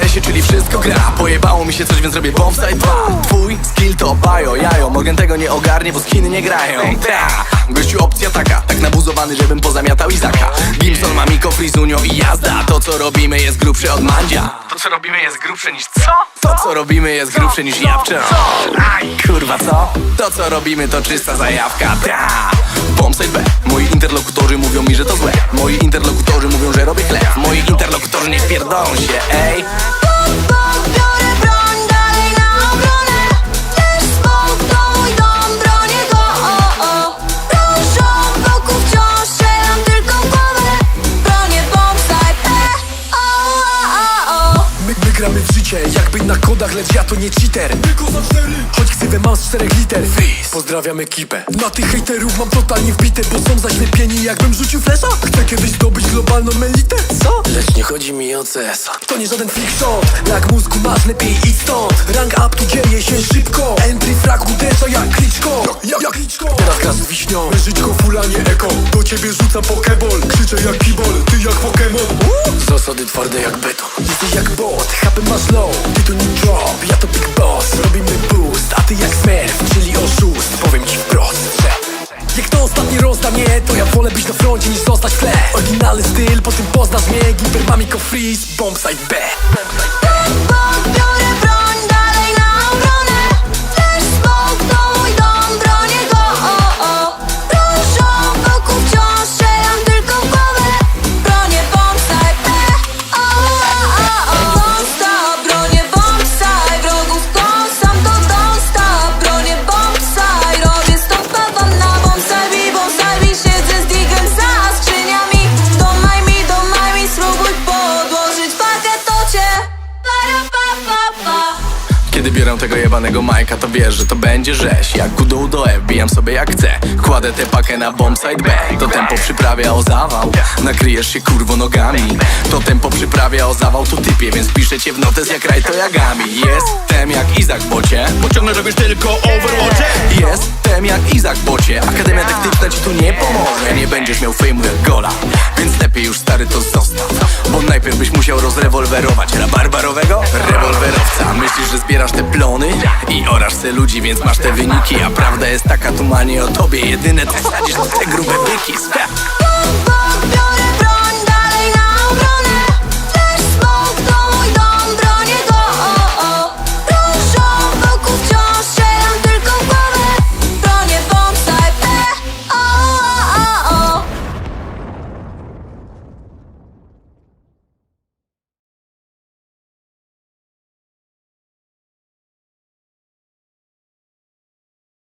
CS-ie, czyli wszystko gra. Pojebało mi się coś, więc robię bombsite 2 Twój skill to bajo, jajo. Morgan tego nie ogarnie, bo skiny nie grają. Ta, gościu opcja taka. Tak nabuzowany, żebym pozamiatał Izaka. Gimson, Mamiko, Frizunio i jazda. To co robimy jest grubsze od mandzia. To co robimy jest grubsze niż co? To co robimy jest grubsze niż jabłcze Aj, kurwa co? To co robimy to czysta zajawka. Ta, bombsite B. Moi interlokutorzy mówią mi, że to złe. Moi interlokutorzy mówią, pierdolą się, ej. Gramy w życie, jakby na kodach, lecz ja to nie cheater. Tylko za cztery. Choć ksywę mam z czterech liter. Freeze. Pozdrawiam ekipę. Na tych hejterów mam totalnie wbite Bo są zaślepieni jakbym rzucił flesza. Chcę kiedyś zdobyć globalną elitę. Co? Chodzi mi o CS To nie żaden fiction Jak mózgu masz, lepiej idź stąd. Rank up tu dzieje się szybko Entry frag uderza jak kliczko. Jak, jak kliczko. Teraz gra z wiśnią Żyćko fulanie eko. Do ciebie rzucam pokeball Krzyczę jak kibol, ty jak Pokémon Zasady twarde jak beton. Jesteś jak bot, HP masz low. Ty wolę być na froncie niż zostać w tle. Oryginalny styl, po tym poznasz mnie Gimper, Mamiko, Freeze, Bombsite B Kiedy biorę tego jebanego Majka, to wiesz, że to będzie rzeź. Jak kudą do F, bijam sobie jak chcę. Kładę tę pakę na bombsite B. To tempo przyprawia o zawał. Nakryjesz się kurwo nogami. To tempo przyprawia o zawał, to typie Więc piszę cię w notes jak raj to jagami. Jestem jak Izak bocie. Pociągnę robisz tylko Overwatche Jestem jak Izak bocie. Akademia taktyczna ci tu nie pomoże. Nie będziesz miał fejmu jak gola. Więc lepiej już stary to zostaw. Bo najpierw byś musiał rozrewolwerować Rabarbarowego rewolwerowca Myślisz, że zbierasz te plony? I orasz se ludzi, więc masz te wyniki. A prawda jest taka tu manie o tobie. Jedyne to sadzisz te grube byki. Spia.